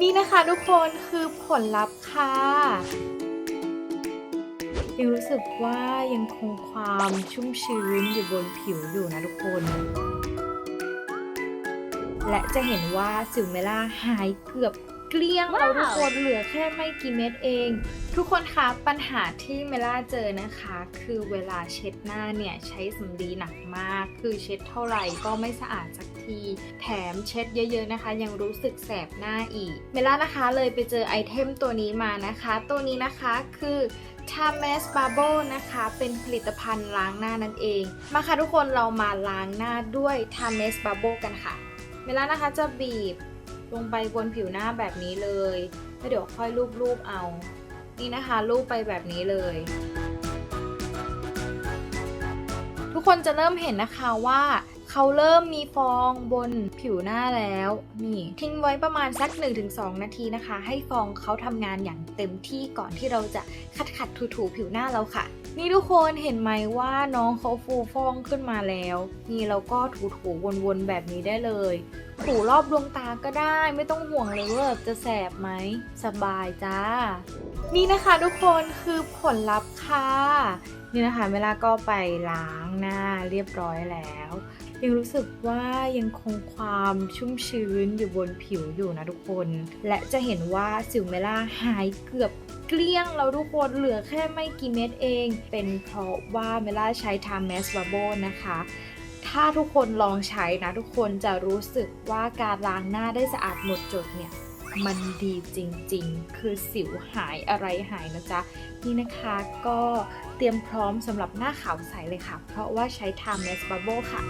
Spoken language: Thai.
นี่นะคะทุกคนคือผลลัพธ์ค่ะ ยังรู้สึกว่ายังคงความชุ่มชื้นอยู่บนผิวอยู่นะทุกคน และจะเห็นว่าสิวเมล่าหายเกือบเกลี้ยงแล้วทุกคนเหลือแค่ไม่กี่เม็ดเอง ทุกคนคะปัญหาที่เมล่าเจอนะคะ คือเวลาเช็ดหน้าเนี่ยใช้สำลีหนักมาก คือเช็ดเท่าไหร่ก็ไม่สะอาดสัก ที แถมเช็ดเยอะๆนะคะ ยังรู้สึกแสบหน้าอีก เมล่านะคะเลยไปเจอไอเทมตัวนี้มานะคะ ตัวนี้นะคะคือ t a m e s Bubble นะคะ เป็นผลิตภัณฑ์ล้างหน้านั่นเอง มาค่ะทุกคนเรามาล้างหน้าด้วย t a m e s Bubble กันค่ะ เมล่านะคะจะบีบลงไปบนผิวหน้าแบบนี้เลยแล้วเดี๋ยวค่อยลูบๆเอา นี่นะคะลูบไปแบบนี้เลย ทุกคนจะเริ่มเห็นนะคะว่า เขาเริ่มมีฟองบนผิวหน้าแล้ว นี่ ทิ้งไว้ประมาณสัก 1-2 นาทีนะคะ ให้ฟองเขาทำงานอย่างเต็มที่ก่อนที่เราจะขัดขัดถูๆผิวหน้าเราค่ะ นี่ทุกคนเห็นไหมว่าน้องเขาฟูฟองขึ้นมาแล้ว นี่เราก็ถูถูๆวนๆแบบนี้ได้เลยถูรอบดวงตาก็ได้ไม่ต้องห่วงเลยว่าจะแสบไหมสบายจ้า นี่นะคะทุกคนคือผลลัพธ์ค่ะ นี่นะคะเวลาก็ไปล้างหน้าเรียบร้อยแล้ว ยังรู้สึกว่ายังคงความชุ่มชื้นอยู่บนผิวอยู่นะทุกคน และจะเห็นว่าสิวเมล่าหายเกือบเกลี้ยงแล้วทุกคนเหลือแค่ไม่กี่เม็ดเอง เป็นเพราะว่าเมล่าใช้ทา m มสบ Bubble นะคะถ้าทุกคนลองใช้นะทุกคนจะรู้สึกว่าการล้างหน้าได้สะอาดหมดจดเนี่ย มันดีจริงๆ คือสิวหายอะไรหายนะจ๊ะ นี่นะคะก็ เตรียมพร้อมสำหรับหน้าขาวใสเลยค่ะ เพราะว่าใช้ Timeless Bubble ค่ะ